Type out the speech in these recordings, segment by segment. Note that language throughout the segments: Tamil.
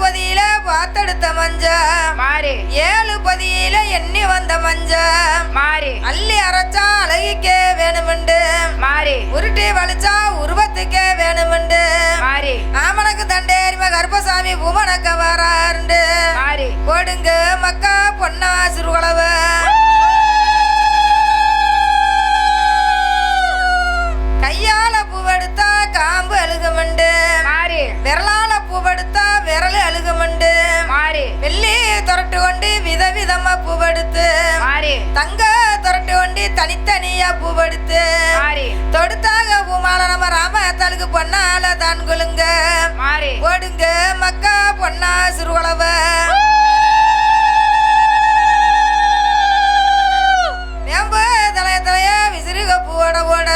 பொதியில பார்த்தெடுத்த மஞ்ச மாறி. ஏழு பொதியில எண்ணி வந்த மஞ்ச மாறி. அள்ளி அரைச்சா அழகிக்கே வேணுமெண்டு. மாறி. உருட்டி வலிச்சா உருவத்துக்கே வேணுமெண்டு. மாறி. ஆமணக்கு தண்டேரிம கருப்பசாமி பூமணக்க வராருண்டு. மாறி. போடுங்க மக்கா பொன்னா சிறுகளவ கையால பூவெடுத்தா காம்பு அழுகுமண்டு. மாறி விரலால பூவெடுத்தா விரல் அழுகுமண்டு. மாறி. வெள்ளி துரட்டு கொண்டு விதவிதமா பூவெடுத்து. மாறி. தங்க துரட்டு கொண்டு தனித்தனியா பூவெடுத்து. மாறி. தொடுத்தாக பூமால நம்ம ராமத்தலுக்கு பொன்னால தான் கொழுங்க மாறி. ஓடுங்க மக்கா பொன்னா சிறுவளவ. வேம்பு தலைய தலைய விசிறி கப்பு ஓட ஓட.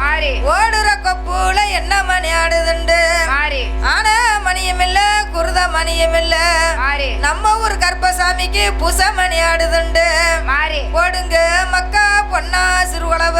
மாறி. ஓடுற கொப்புல என்ன மணி ஆடுதுண்டு? ஆனா மணியும் இல்ல குருத மணியும் இல்ல. நம்ம ஊர் கர்ப்பசாமிக்கு புச மணி ஆடுதுண்டு. போடுங்க மக்கா பொன்னா சிறுவளவ.